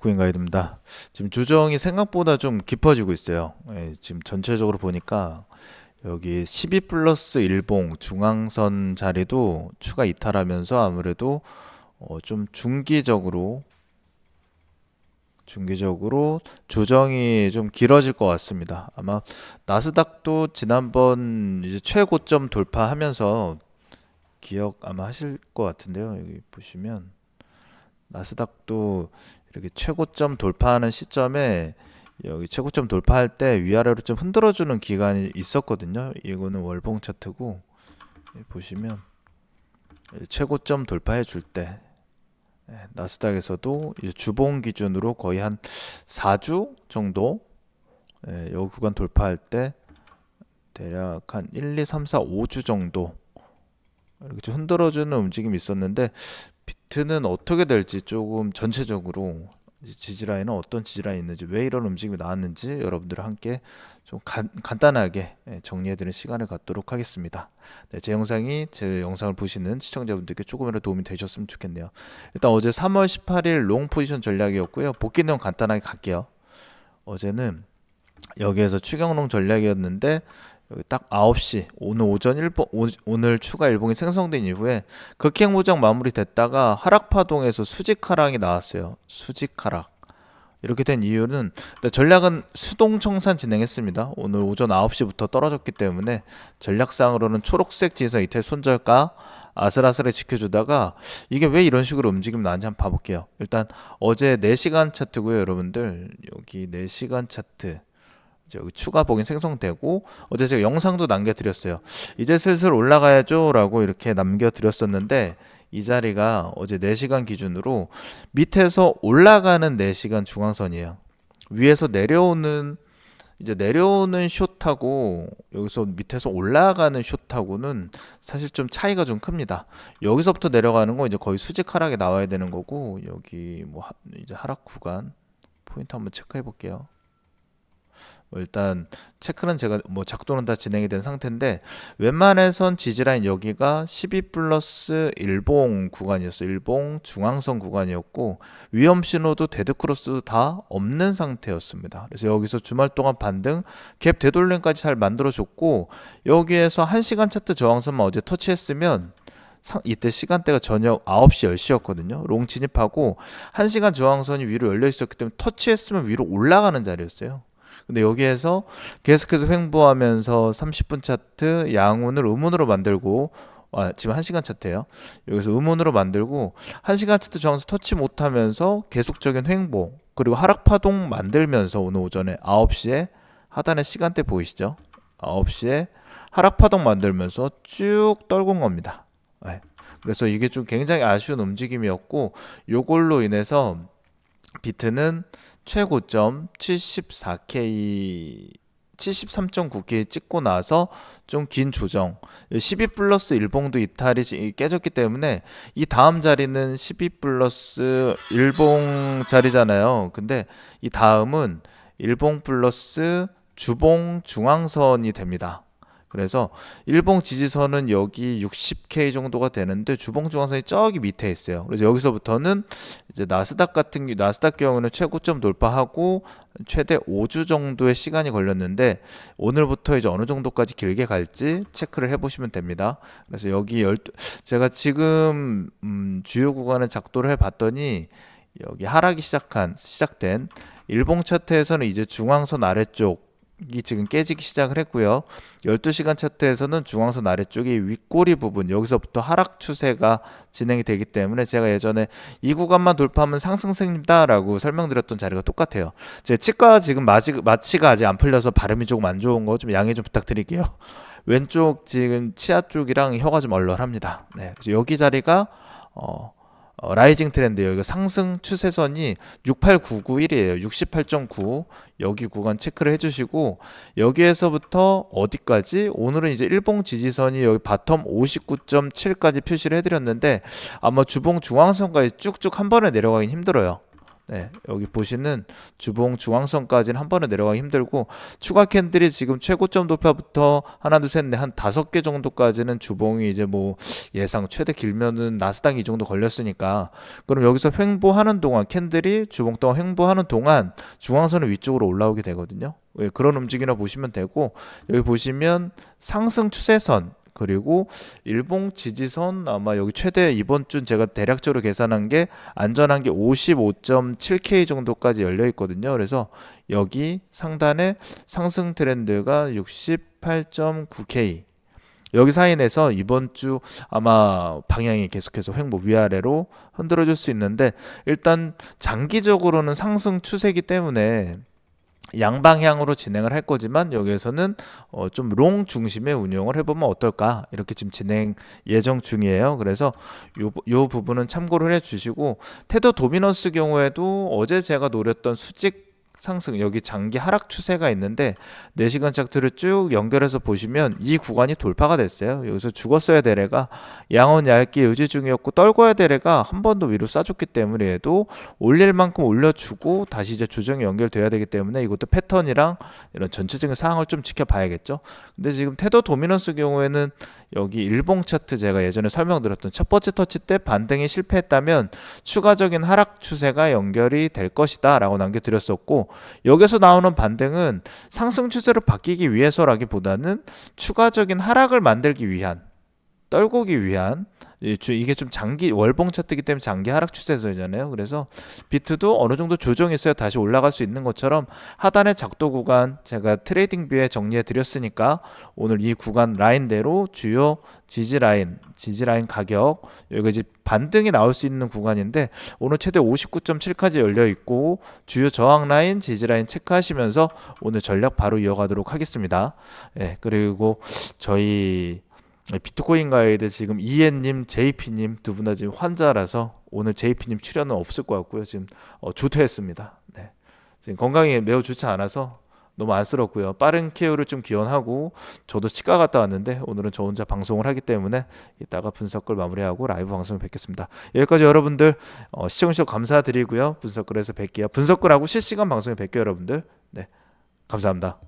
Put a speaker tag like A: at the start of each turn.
A: 비트코인 가이드입니다. 지금 조정이 생각보다 좀 깊어지고 있어요. 예, 지금 전체적으로 보니까 여기 12 플러스 일봉 중앙선 자리도 추가 이탈하면서 아무래도 어, 좀 중기적으로 중기적으로 조정이 좀 길어질 것 같습니다. 아마 나스닥도 지난번 이제 최고점 돌파하면서 기억 아마 하실 것 같은데요. 여기 보시면 나스닥도 이렇게 최고점 돌파하는 시점에 여기 최고점 돌파할 때 위아래로 좀 흔들어주는 기간이 있었거든요. 이거는 월봉 차트고 여기 보시면 최고점 돌파해 줄 때 나스닥에서도 주봉 기준으로 거의 한 4주 정도 예, 요 구간 돌파할 때 대략 한 1, 2, 3, 4, 5주 정도 이렇게 좀 흔들어주는 움직임이 있었는데 비트는 어떻게 될지 조금 전체적으로 지지라인은 어떤 지지라인이 있는지 왜 이런 움직임이 나왔는지 여러분들과 함께 좀 간, 간단하게 예, 정리해드리는 시간을 갖도록 하겠습니다. 네, 제 영상이 제 영상을 보시는 시청자분들께 조금이라도 도움이 되셨으면 좋겠네요. 일단 어제 3월 18일 롱 포지션 전략이었고요. 복귀 내용 간단하게 갈게요. 어제는 여기에서 추경롱 전략이었는데 여기 딱 9시 오늘 오전 일본 오, 오늘 추가 일봉이 생성된 이후에 극행 무정 마무리됐다가 하락 파동에서 수직 하락이 나왔어요. 수직 하락. 이렇게 된 이유는 전략은 수동 청산 진행했습니다. 오늘 오전 9시부터 떨어졌기 때문에 전략상으로는 초록색 지선 이탈 손절가 아슬아슬하게 지켜주다가 이게 왜 이런 식으로 움직임 나는지 한번 봐볼게요. 일단 어제 4시간 차트고요, 여러분들. 여기 4시간 차트. 추가 복인 생성되고 어제 제가 영상도 남겨드렸어요. 이제 슬슬 올라가야죠라고 이렇게 남겨드렸었는데 이 자리가 어제 4시간 기준으로 밑에서 올라가는 4시간 중앙선이에요. 위에서 내려오는 이제 내려오는 숏하고 여기서 밑에서 올라가는 숏하고는 사실 좀 차이가 좀 큽니다. 여기서부터 내려가는 거 이제 거의 수직 하락에 나와야 되는 거고 여기 뭐 하- 이제 하락 구간 포인트 한번 체크해 볼게요. 뭐 일단 체크는 제가 뭐 작도는 다 진행이 된 상태인데 웬만해선 지지라인 여기가 12 플러스 일봉 구간이었어요. 일봉 중앙선 구간이었고 위험 신호도 데드 크로스도 다 없는 상태였습니다. 그래서 여기서 주말 동안 반등 갭 되돌림까지 잘 만들어줬고 여기에서 1시간 차트 저항선만 어제 터치했으면 상- 이때 시간대가 저녁 9시 10시였거든요. 롱 진입하고 1시간 저항선이 위로 열려 있었기 때문에 터치했으면 위로 올라가는 자리였어요. 근데 여기에서 계속해서 횡보하면서 30분 차트 양운을 음운으로 만들고 아, 지금 1시간 차트예요. 여기서 음운으로 만들고 1시간 차트 저항선 터치 못하면서 계속적인 횡보 그리고 하락 파동 만들면서 오늘 오전에 9시에 하단의 시간대 보이시죠? 9시에 하락 파동 만들면서 쭉 떨군 겁니다. 네. 그래서 이게 좀 굉장히 아쉬운 움직임이었고 요걸로 인해서 비트는 최고점 74K 73.9K 찍고 나서 좀 긴 조정 12 플러스 일봉도 이탈이 지- 깨졌기 때문에 이 다음 자리는 12 플러스 일봉 자리잖아요. 근데 이 다음은 일봉 플러스 주봉 중앙선이 됩니다. 그래서 일봉 지지선은 여기 60K 정도가 되는데 주봉 중앙선이 저기 밑에 있어요. 그래서 여기서부터는 이제 나스닥 같은 경- 나스닥 경우는 최고점 돌파하고 최대 5주 정도의 시간이 걸렸는데 오늘부터 이제 어느 정도까지 길게 갈지 체크를 해보시면 됩니다. 그래서 여기 열 제가 지금 음, 주요 구간을 작도를 해봤더니 여기 하락이 시작한 시작된 일봉 차트에서는 이제 중앙선 아래쪽 이 지금 깨지기 시작을 했고요. 12시간 차트에서는 중앙선 아래쪽이 윗꼬리 부분 여기서부터 하락 추세가 진행이 되기 때문에 제가 예전에 이 구간만 돌파하면 상승세입니다라고 설명드렸던 자리가 똑같아요. 제 치과 지금 마취, 마취가 아직 안 풀려서 발음이 조금 안 좋은 거 좀 양해 좀 부탁드릴게요. 왼쪽 지금 치아 쪽이랑 혀가 좀 얼얼합니다. 네, 여기 자리가 어, 어, 라이징 트렌드 여기가 상승 추세선이 68991이에요. 68.9 여기 구간 체크를 해주시고 여기에서부터 어디까지 오늘은 이제 일봉 지지선이 여기 바텀 59.7까지 표시를 해드렸는데 아마 주봉 중앙선까지 쭉쭉 한 번에 내려가긴 힘들어요. 네, 여기 보시는 주봉 중앙선까지는 한 번에 내려가기 힘들고 추가 캔들이 지금 최고점 돌파부터 하나 둘셋넷한 다섯 개 정도까지는 주봉이 이제 뭐 예상 최대 길면은 나스닥 이 정도 걸렸으니까 그럼 여기서 횡보하는 동안 캔들이 주봉 동안 횡보하는 동안 중앙선은 위쪽으로 올라오게 되거든요. 예, 그런 움직임이라 보시면 되고 여기 보시면 상승 추세선 그리고 일봉 지지선 아마 여기 최대 이번 주 제가 대략적으로 계산한 게 안전한 게 55.7K 정도까지 열려 있거든요. 그래서 여기 상단에 상승 트렌드가 68.9K 여기 사이 내서 이번 주 아마 방향이 계속해서 횡보 위아래로 흔들어 줄 수 있는데 일단 장기적으로는 상승 추세이기 때문에 양방향으로 진행을 할 거지만 여기에서는 어, 좀 롱 중심의 운영을 해보면 어떨까 이렇게 지금 진행 예정 중이에요. 그래서 요, 요 부분은 참고를 해주시고 테더 도미넌스 경우에도 어제 제가 노렸던 수직 상승 여기 장기 하락 추세가 있는데 4시간 차트를 쭉 연결해서 보시면 이 구간이 돌파가 됐어요. 여기서 죽었어야 될 애가 양원 얇게 유지 중이었고 떨궈야 될 애가 한 번 더 위로 쏴줬기 때문에 얘도 올릴 만큼 올려주고 다시 이제 조정이 연결돼야 되기 때문에 이것도 패턴이랑 이런 전체적인 상황을 좀 지켜봐야겠죠. 근데 지금 테더 도미넌스 경우에는 여기 일봉 차트 제가 예전에 설명드렸던 첫 번째 터치 때 반등이 실패했다면 추가적인 하락 추세가 연결이 될 것이다 라고 남겨드렸었고 여기서 나오는 반등은 상승 추세로 바뀌기 위해서라기보다는 추가적인 하락을 만들기 위한 떨구기 위한 이게 좀 장기 월봉 차트이기 때문에 장기 하락 추세잖아요. 그래서 비트도 어느 정도 조정이 있어야 다시 올라갈 수 있는 것처럼 하단의 작도 구간 제가 트레이딩 뷰에 정리해 드렸으니까 오늘 이 구간 라인대로 주요 지지 라인, 지지 라인 가격 여기 이제 반등이 나올 수 있는 구간인데 오늘 최대 59.7까지 열려 있고 주요 저항 라인, 지지 라인 체크하시면서 오늘 전략 바로 이어가도록 하겠습니다. 예, 그리고 저희 비트코인 가이드 지금 이엔님, JP님 두 분 다 지금 환자라서 오늘 JP님 출연은 없을 것 같고요. 지금 어, 조퇴했습니다. 네. 지금 건강이 매우 좋지 않아서 너무 안쓰럽고요. 빠른 케어를 좀 기원하고 저도 치과 갔다 왔는데 오늘은 저 혼자 방송을 하기 때문에 이따가 분석글 마무리하고 라이브 방송을 뵙겠습니다. 여기까지 여러분들 어, 시청해주셔서 감사드리고요. 분석글에서 뵐게요. 분석글하고 실시간 방송에 뵐게요, 여러분들. 네, 감사합니다.